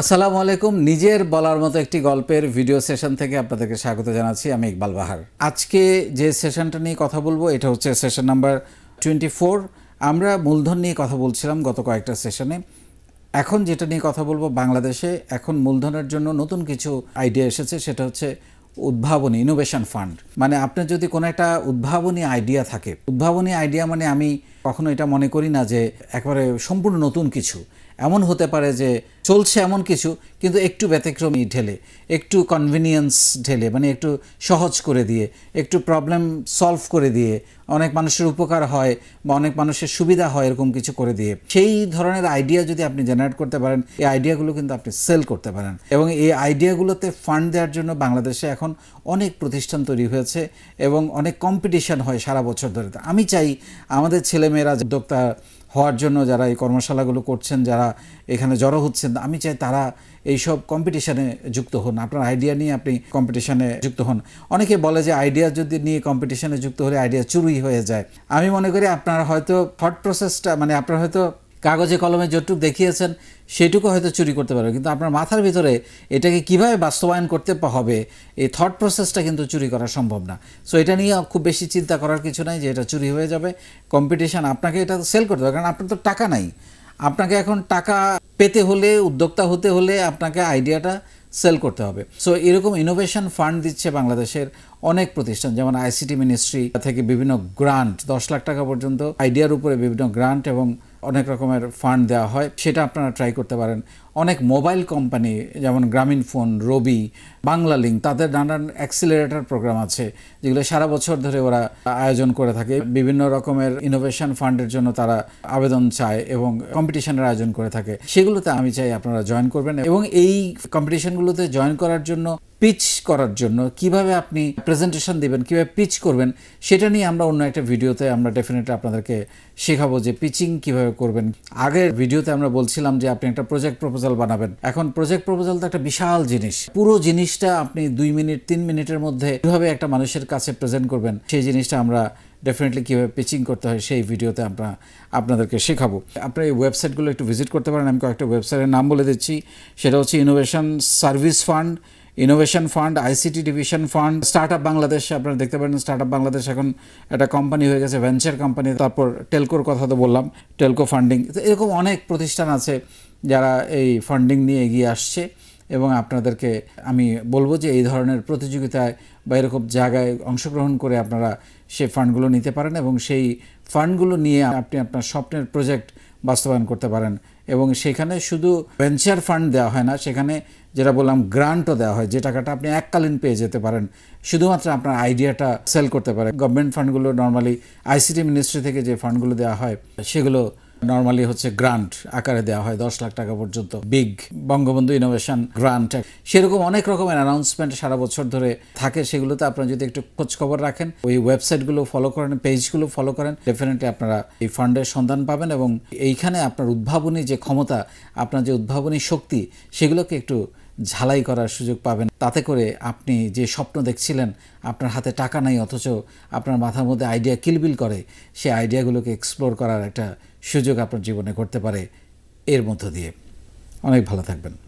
আসসালামু আলাইকুম। নিজের বলার মতো একটি গল্পের ভিডিও সেশন থেকে আপনাদেরকে স্বাগত জানাচ্ছি। আমি ইকবাল বাহার। আজকে যে সেশনটা নিয়ে কথা বলব, এটা হচ্ছে সেশন নাম্বার টোয়েন্টি ফোর আমরা মূলধন নিয়ে কথা বলছিলাম গত কয়েকটা সেশনে এখন যেটা নিয়ে কথা বলব বাংলাদেশে, এখন মূলধনের জন্য নতুন কিছু আইডিয়া এসেছে, সেটা হচ্ছে উদ্ভাবনী ইনোভেশন ফান্ড মানে আপনার যদি কোনো একটা উদ্ভাবনী আইডিয়া থাকে, উদ্ভাবনী আইডিয়া মানে আমি কখনো এটা মনে করি না যে একবারে সম্পূর্ণ নতুন কিছু। এমন হতে পারে যে চলছে এমন কিছু, কিন্তু একটু ব্যতিক্রমী ঢেলে, একটু কনভিনিয়েন্স ঢেলে মানে একটু সহজ করে দিয়ে, একটু প্রবলেম সলভ করে দিয়ে, অনেক মানুষের উপকার হয় বা অনেক মানুষের সুবিধা হয় এরকম কিছু করে দিয়ে। সেই ধরনের আইডিয়া যদি আপনি জেনারেট করতে পারেন, এই আইডিয়াগুলো কিন্তু আপনি সেল করতে পারেন। এবং এই আইডিয়াগুলোতে ফান্ড দেওয়ার জন্য বাংলাদেশে এখন অনেক প্রতিষ্ঠান তৈরি হয়েছে এবং অনেক কম্পিটিশন হয় সারা বছর ধরে। আমি চাই আমাদের ছেলেমেয়েরা, উদ্যোক্তা হওয়ার জন্য যারা এই কর্মশালাগুলো করছেন, যারা এখানে জড়ো হচ্ছেন, আমি চাই তারা এইসব কম্পিটিশানে যুক্ত হন। আপনার আইডিয়া নিয়ে আপনি কম্পিটিশানে যুক্ত হন। অনেকে বলে যে আইডিয়া যদি নিয়ে কম্পিটিশানে যুক্ত হলে আইডিয়া চুরি হয়ে যায়। আমি মনে করি আপনার হয়তো থট প্রসেসটা মানে আপনার হয়তো কাগজে কলমে যতটুকু দেখিয়েছেন, সেটুকু হয়তো চুরি করতে পারবে। কিন্তু আপনার মাথার ভিতরে এটাকে কীভাবে বাস্তবায়ন করতে হবে, এই থট প্রসেসটা কিন্তু চুরি করা সম্ভব না। সো এটা নিয়ে খুব বেশি চিন্তা করার কিছু নাই যে এটা চুরি হয়ে যাবে। কম্পিটিশন আপনাকে এটা সেল করতে হবে, কারণ আপনার তো টাকা নাই। আপনাকে এখন টাকা পেতে হলে, উদ্যোক্তা হতে হলে আপনাকে আইডিয়াটা সেল করতে হবে। সো এরকম ইনোভেশন ফান্ড দিচ্ছে বাংলাদেশের অনেক প্রতিষ্ঠান, যেমন আইসিটি মিনিস্ট্রি থেকে বিভিন্ন গ্রান্ট দশ লাখ টাকা পর্যন্ত আইডিয়ার উপরে বিভিন্ন গ্রান্ট এবং অনেক রকমের ফান্ড দেওয়া হয় সেটা আপনারা ট্রাই করতে পারেন। অনেক মোবাইল কোম্পানি, যেমন গ্রামীণ ফোন, রবি বাংলা লিঙ্ক তাদের নানান অ্যাক্সিলারেটর প্রোগ্রাম আছে, যেগুলো সারা বছর ধরে ওরা আয়োজন করে থাকে। বিভিন্ন রকমের ইনোভেশন ফান্ডের জন্য তারা আবেদন চায় এবং কম্পিটিশনের আয়োজন করে থাকে। সেগুলোতে আমি চাই আপনারা জয়েন করবেন এবং এই কম্পিটিশনগুলোতে জয়েন করার জন্য পিচ করার জন্য কীভাবে আপনি প্রেজেন্টেশন দিবেন, কীভাবে পিচ করবেন, সেটা নিয়ে আমরা অন্য একটা ভিডিওতে আমরা ডেফিনেটলি আপনাদেরকে শেখাবো যে পিচিং কীভাবে করবেন। আগের ভিডিওতে আমরা বলছিলাম যে আপনি একটা প্রজেক্ট প্রপোজাল বানাবেন। এখন প্রজেক্ট প্রপোজাল তো একটা বিশাল জিনিস। পুরো জিনিসটা আপনি দুই মিনিট, তিন মিনিটের মধ্যে কীভাবে একটা মানুষের কাছে প্রেজেন্ট করবেন, সেই জিনিসটা আমরা ডেফিনেটলি কীভাবে পিচিং করতে হয়, সেই ভিডিওতে আমরা আপনাদেরকে শেখাবো। আপনার এই ওয়েবসাইটগুলো একটু ভিজিট করতে পারেন, আমি কয়েকটা ওয়েবসাইটের নাম বলে দিচ্ছি। সেটা হচ্ছে innovation service fund innovation fund ICT division fund startup Bangladesh আপনারা দেখতে পারেন স্টার্ট আপ বাংলাদেশ এখন একটা কোম্পানি হয়ে গেছে ভেঞ্চার কোম্পানি তারপর টেলকোর কথা তো বললাম টেলকো ফান্ডিং এরকম অনেক প্রতিষ্ঠান আছে। যারা এই ফান্ডিং নিয়ে এগিয়ে আসছে এবং আপনাদেরকে আমি বলব যে এই ধরনের প্রতিযোগিতায় বা এরকম জায়গায় অংশগ্রহণ করে আপনারা সেই ফান্ডগুলো নিতে পারেন এবং সেই ফান্ডগুলো নিয়ে আপনি আপনার স্বপ্নের প্রজেক্ট বাস্তবায়ন করতে পারেন। এবং সেখানে শুধু ভেঞ্চার ফান্ড দেওয়া হয় না, সেখানে যেটা বললাম গ্রান্টও দেওয়া হয়, যে টাকাটা আপনি এককালীন পেয়ে যেতে পারেন। শুধুমাত্র আপনার আইডিয়াটা সেল করতে পারেন। গভর্নমেন্ট ফান্ডগুলো নর্মালি আইসিটি মিনিস্ট্রি থেকে যে ফান্ডগুলো দেওয়া হয়, সেগুলো নর্মালি হচ্ছে গ্রান্ট আকারে দেওয়া হয়, দশ লাখ টাকা পর্যন্ত। বিগ বঙ্গবন্ধু ইনোভেশন গ্রান্ট সেরকম অনেক রকমের অ্যানাউন্সমেন্ট সারা বছর ধরে থাকে, সেগুলোতে আপনারা যদি একটু খোঁজ খবর রাখেন, ওই ওয়েবসাইটগুলো ফলো করেন পেজগুলো ফলো করেন ডেফিনেটলি আপনারা এই ফান্ডের সন্ধান পাবেন এবং এইখানে আপনার উদ্ভাবনী যে ক্ষমতা, আপনার যে উদ্ভাবনী শক্তি, সেগুলোকে একটু ঝালাই করার সুযোগ পাবেন। তাতে করে আপনি যে স্বপ্ন দেখছিলেন, আপনার হাতে টাকা নাই, অথচ আপনার মাথার মধ্যে আইডিয়া কিলবিল করে, সেই আইডিয়াগুলোকে এক্সপ্লোর করার একটা সুযোগ আপনার জীবনে করতে পারে এর মধ্য দিয়ে। অনেক ভালো থাকবেন।